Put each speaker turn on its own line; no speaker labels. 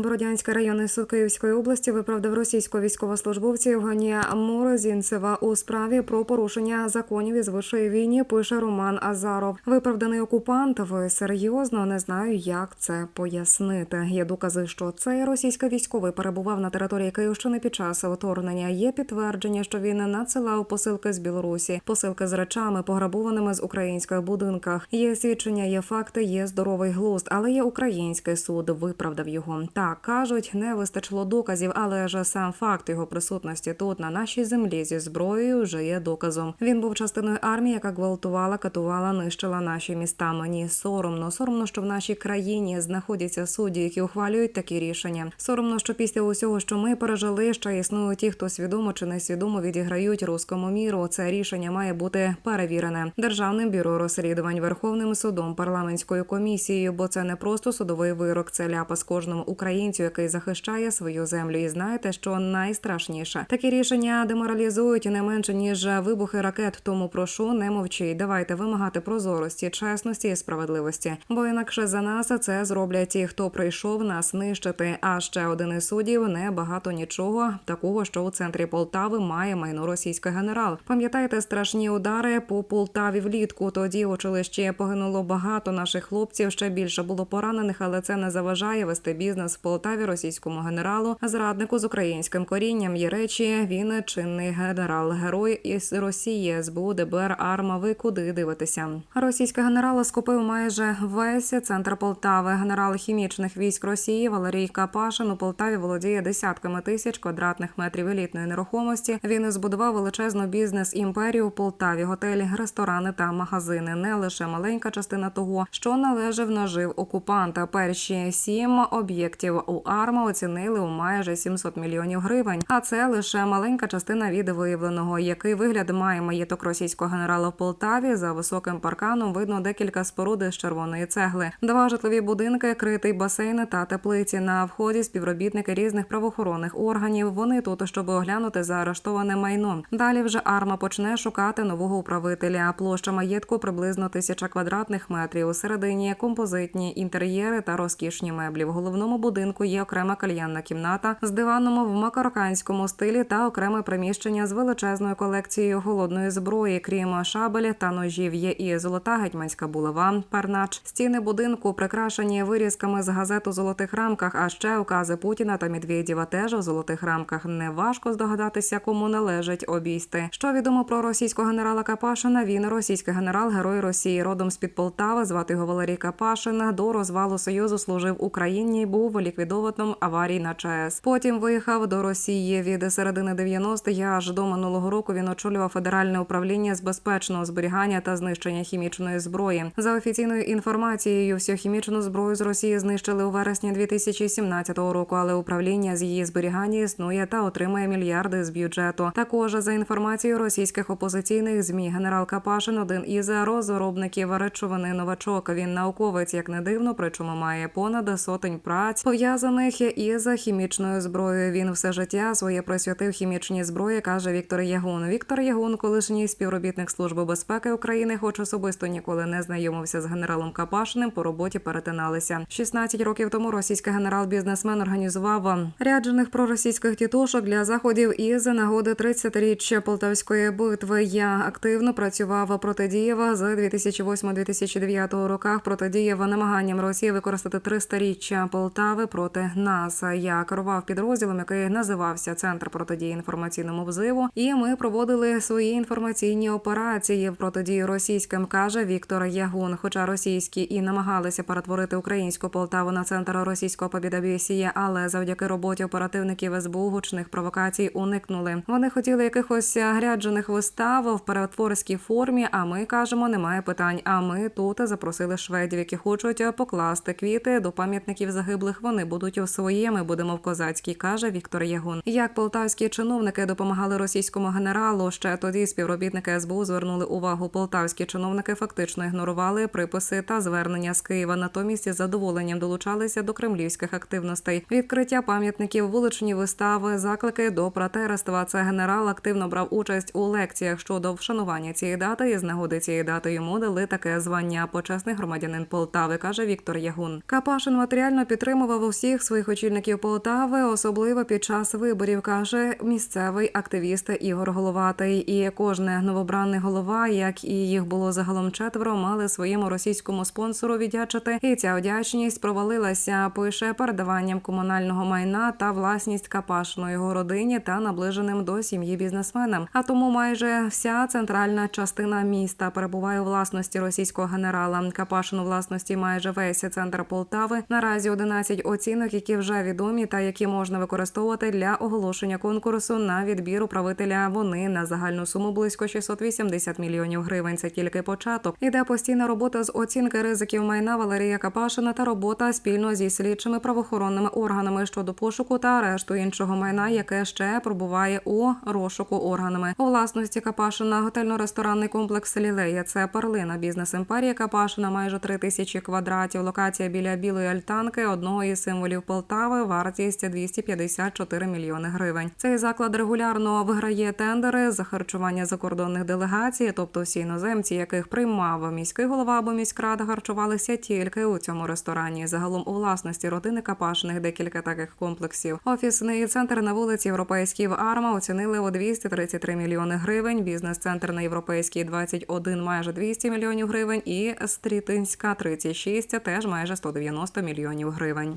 Бородянський районний суд Київської області виправдав російського військовослужбовця Євгенія Морозінцева у справі про порушення законів із вищої війні. Пише Роман Азаров. Виправданий окупант. Ви серйозно не знаю, як це пояснити. Є докази, що цей російський військовий перебував на території Київщини під час вторгнення. Є підтвердження, що він надсилав посилки з Білорусі, посилки з речами, пограбованими з українських будинках. Є свідчення, є факти, є здоровий глузд, але є український суд. Виправдав його. Так кажуть, не вистачило доказів, але ж сам факт його присутності тут на нашій землі зі зброєю вже є доказом. Він був частиною армії, яка гвалтувала, катувала, нищила наші міста. Мені соромно, соромно, що в нашій країні знаходяться судді, які ухвалюють такі рішення. Соромно, що після усього, що ми пережили, ще існують ті, хто свідомо чи несвідомо відіграють руському міру. Це рішення має бути перевірене державним бюро розслідувань, Верховним судом, парламентською комісією, бо це не просто судовий вирок, це ляпас кожному українцю, який захищає свою землю. І знаєте, що найстрашніше такі рішення деморалізують не менше ніж вибухи ракет. Тому прошу не мовчіть. Давайте вимагати прозорості, чесності і справедливості. Бо інакше за нас це зроблять ті, хто прийшов нас нищити. А ще один із суддів не багато нічого такого, що у центрі Полтави має майно російський генерал. Пам'ятаєте страшні удари по Полтаві влітку? Тоді в училищі погинуло багато наших хлопців. Ще більше було поранених, але це не заважає вести бізнес в Полтаві російському генералу, зраднику з українським корінням. Є речі. Він чинний генерал, герой із Росії, СБУ, ДБР, Арма. Ви куди дивитеся? Російський генерал скупив майже весь центр Полтави. Генерал хімічних військ Росії Валерій Капашин у Полтаві володіє десятками тисяч квадратних метрів елітної нерухомості. Він збудував величезну бізнес імперію в Полтаві, готелі, ресторани та магазини. Не лише маленька частина того, що належав нажив окупанта. Перші сім об'єктів у Арма оцінили у майже 700 мільйонів гривень. А це лише маленька частина від виявленого. Який вигляд має маєток російського генерала в Полтаві? За високим парканом видно декілька споруд з червоної цегли, два житлові будинки, критий басейн та теплиці. На вході співробітники різних правоохоронних органів. Вони тут, щоб оглянути заарештоване майно. Далі вже арма почне шукати нового управителя. Площа маєтку приблизно тисяча квадратних метрів. У середині композитні інтер'єри та розкішні меблі. В головному будинку є окрема кальянна кімната з диваном в макароканському стилі та окреме приміщення з величезною колекцією холодної зброї, крім шабелі та ножів. Є і золота гетьманська булава, парнач. Стіни будинку прикрашені вирізками з газет у золотих рамках, а ще укази Путіна та Медведєва теж у золотих рамках. Неважко здогадатися, кому належить обійсти. Що відомо про російського генерала Капашина? Він російський генерал, герой Росії, родом з під Полтави. Звати його Валерій Капашин. До розвалу Союзу служив Україні. і Був ліквідованим аварій на ЧАЕС. Потім виїхав до Росії від середини 90-х аж до минулого року. Він очолював федеральне управління з безпечного зберігання та знищення хімічної зброї. За офіційною інформацією, всю хімічну зброю з Росії знищили у вересні 2017 року, але управління з її зберігання існує та отримує мільярди з бюджету. Також за інформацією російських опозиційних змі, генерал Капашин один із розробників речовини новачок. Він науковець, як не дивно, причому має понад сотень праць пов'язаних із хімічною зброєю. Він все життя своє присвятив хімічній зброї, каже Віктор Ягун. Віктор Ягун, колишній співробітник служби безпеки України, хоч особисто ніколи не знайомився з генералом Капашиним. По роботі перетиналися 16 років тому. Російський генерал-бізнесмен організував ряджених проросійських тітушок для заходів із нагоди 30-річчя Полтавської битви. Я активно працював проти Дієва з 2008-2009 роках. Протидіяв намаганням Росії використати 300-річчя Полтави проти нас. Я керував підрозділом, який називався Центр протидії інформаційному взиву. І ми проводили свої інформаційні операції в протидії російським, каже Віктор Ягун. Хоча російські і намагалися перетворити українську Полтаву на центр російського побідобєсія, але завдяки роботі оперативників СБУ гучних провокацій уникнули. Вони хотіли якихось гряджених вистав в перетворській формі. А ми кажемо, немає питань. А ми тут запросили шведів, які хочуть покласти квіти до пам'ятників загиблих. Вони будуть у своєму. Будемо в козацькій, каже Віктор Ягун. Як полтавські чиновники допомагали російському генералу, ще тоді співробітники СБУ звернули увагу. Полтавські чиновники фактично ігнорували приписи та звернення з Києва. Натомість з задоволенням долучалися до кремлівських активностей. Відкриття пам'ятників, вуличні вистави, заклики до братерства. Це генерал активно брав участь у лекціях щодо вшанування цієї дати. І з нагоди цієї дати йому дали таке звання почесний громадянин Полтави, каже Віктор Ягун. Капашин матеріально підтримував усіх своїх очільників Полтави, особливо під час виборів, каже місцевий активіст Ігор Головатий. І кожне новобраний голова, як і їх було загалом четверо, мали своєму російському спонсору віддячити. І ця вдячність провалилася. Пише передаванням комунального майна та власність Капашину його родині та наближеним до сім'ї бізнесменам. А тому майже вся центральна частина міста перебуває у власності російського генерала. Капашин у власності майже весь центр Полтави. Наразі 11 оцінок, які вже відомі та які можна використовувати для оголошення конкурсу на відбір управителя. Вони на загальну суму близько 680 мільйонів гривень. Це тільки початок. Іде постійна робота з оцінки ризиків майна Валерія Капашина та робота спільно зі слідчими правоохоронними органами щодо пошуку та арешту іншого майна, яке ще пробуває у розшуку органами. У власності Капашина готельно-ресторанний комплекс Лілея. Це перлина бізнес-імперія Капашина, майже три тисячі квадратів. Локація біля білої альтанки, одного із символів Полтави, вартість 254 мільйони гривень. Цей заклад регулярно виграє тендери за харчування закордонних делегацій, тобто всі іноземці, яких приймав міський голова або міськрада, харчувалися тільки у цьому ресторані. Загалом у власності родини Капашиних декілька таких комплексів. Офісний центр на вулиці Європейській в Арма оцінили у 233 мільйони гривень. Бізнес-центр на Європейській 21 майже 200 мільйонів гривень. І Стрітинська 36 теж майже 190 мільйонів гривень.